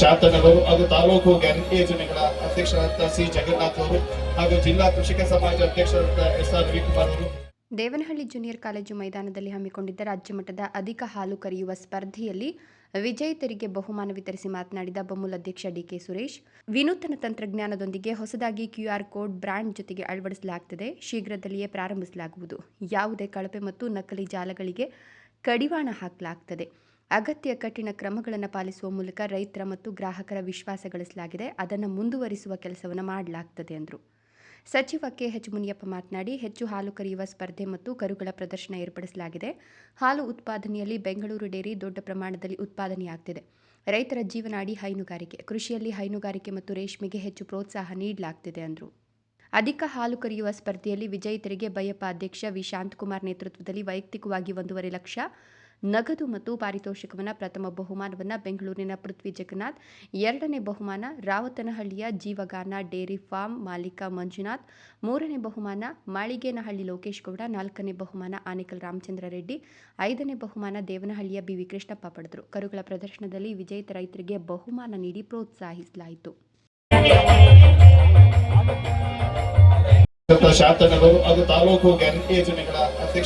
ಶಾಂತನವರು ಹಾಗೂ ತಾಲೂಕು ಗ್ಯಾರಂಟಿ ಯೋಜನೆಗಳ ಅಧ್ಯಕ್ಷರಾದ ಸಿ. ಜಗನ್ನಾಥ್ ಅವರು ಹಾಗೂ ಜಿಲ್ಲಾ ಕೃಷಿಕ ಸಮಾಜ ಅಧ್ಯಕ್ಷರಾದ ಎಸ್. ಆರ್. ರವಿಕುಮಾರ್ ಅವರು. ದೇವನಹಳ್ಳಿ ಜೂನಿಯರ್ ಕಾಲೇಜು ಮೈದಾನದಲ್ಲಿ ಹಮ್ಮಿಕೊಂಡಿದ್ದ ರಾಜ್ಯ ಮಟ್ಟದ ಅಧಿಕ ಹಾಲು ಕರೆಯುವ ಸ್ಪರ್ಧೆಯಲ್ಲಿ ವಿಜೇತರಿಗೆ ಬಹುಮಾನ ವಿತರಿಸಿ ಮಾತನಾಡಿದ ಬಮೂಲ್ ಅಧ್ಯಕ್ಷ ಡಿಕೆ ಸುರೇಶ್, ವಿನೂತನ ತಂತ್ರಜ್ಞಾನದೊಂದಿಗೆ ಹೊಸದಾಗಿ ಕ್ಯೂಆರ್ ಕೋಡ್ ಬ್ರ್ಯಾಂಡ್ ಜೊತೆಗೆ ಅಳವಡಿಸಲಾಗುತ್ತದೆ ಶೀಘ್ರದಲ್ಲಿಯೇ ಪ್ರಾರಂಭಿಸಲಾಗುವುದು. ಯಾವುದೇ ಕಳಪೆ ಮತ್ತು ನಕಲಿ ಜಾಲಗಳಿಗೆ ಕಡಿವಾಣ ಹಾಕಲಾಗ್ತದೆ. ಅಗತ್ಯ ಕಠಿಣ ಕ್ರಮಗಳನ್ನು ಪಾಲಿಸುವ ಮೂಲಕ ರೈತರ ಮತ್ತು ಗ್ರಾಹಕರ ವಿಶ್ವಾಸ ಗಳಿಸಲಾಗಿದೆ ಅದನ್ನು ಮುಂದುವರಿಸುವ ಕೆಲಸವನ್ನು ಮಾಡಲಾಗ್ತದೆ ಎಂದರು ಸಚಿವ ಕೆಎಚ್ ಮುನಿಯಪ್ಪ ಮಾತನಾಡಿ, ಹೆಚ್ಚು ಹಾಲು ಕರೆಯುವ ಸ್ಪರ್ಧೆ ಮತ್ತು ಕರುಗಳ ಪ್ರದರ್ಶನ ಏರ್ಪಡಿಸಲಾಗಿದೆ. ಹಾಲು ಉತ್ಪಾದನೆಯಲ್ಲಿ ಬೆಂಗಳೂರು ಡೇರಿ ದೊಡ್ಡ ಪ್ರಮಾಣದಲ್ಲಿ ಉತ್ಪಾದನೆಯಾಗ್ತಿದೆ. ರೈತರ ಜೀವನಾಡಿ ಹೈನುಗಾರಿಕೆ, ಕೃಷಿಯಲ್ಲಿ ಹೈನುಗಾರಿಕೆ ಮತ್ತು ರೇಷ್ಮೆಗೆ ಹೆಚ್ಚು ಪ್ರೋತ್ಸಾಹ ನೀಡಲಾಗ್ತಿದೆ ಎಂದರು ಅಧಿಕ ಹಾಲು ಕರೆಯುವ ಸ್ಪರ್ಧೆಯಲ್ಲಿ ವಿಜೇತರಿಗೆ ಬಯಪ್ಪ ಅಧ್ಯಕ್ಷ ವಿ ಶಾಂತಕುಮಾರ್ ನೇತೃತ್ವದಲ್ಲಿ ವೈಯಕ್ತಿಕವಾಗಿ ಒಂದೂವರೆ ಲಕ್ಷ ನಗದು ಮತ್ತು ಪಾರಿತೋಷಿಕವನ್ನು ಪ್ರಥಮ ಬಹುಮಾನವನ್ನು ಬೆಂಗಳೂರಿನ ಪೃಥ್ವಿ ಜಗನ್ನಾಥ್, ಎರಡನೇ ಬಹುಮಾನ ರಾವತನಹಳ್ಳಿಯ ಜೀವಗಾನ ಡೇರಿ ಫಾರ್ಮ್ ಮಾಲೀಕ ಮಂಜುನಾಥ್, ಮೂರನೇ ಬಹುಮಾನ ಮಾಳಿಗೇನಹಳ್ಳಿ ಲೋಕೇಶ್ ಗೌಡ, ನಾಲ್ಕನೇ ಬಹುಮಾನ ಆನೇಕಲ್ ರಾಮಚಂದ್ರ ರೆಡ್ಡಿ, ಐದನೇ ಬಹುಮಾನ ದೇವನಹಳ್ಳಿಯ ಬಿವಿ ಕೃಷ್ಣಪ್ಪ ಪಡೆದರು. ಕರುಗಳ ಪ್ರದರ್ಶನದಲ್ಲಿ ವಿಜೇತ ರೈತರಿಗೆ ಬಹುಮಾನ ನೀಡಿ ಪ್ರೋತ್ಸಾಹಿಸಲಾಯಿತು. ಅದು ಹಾಗೂ ತಾಲೂಕು ಗ್ಯಾರಂಟಿ ಯೋಜನೆಗಳ ಅಧ್ಯಕ್ಷ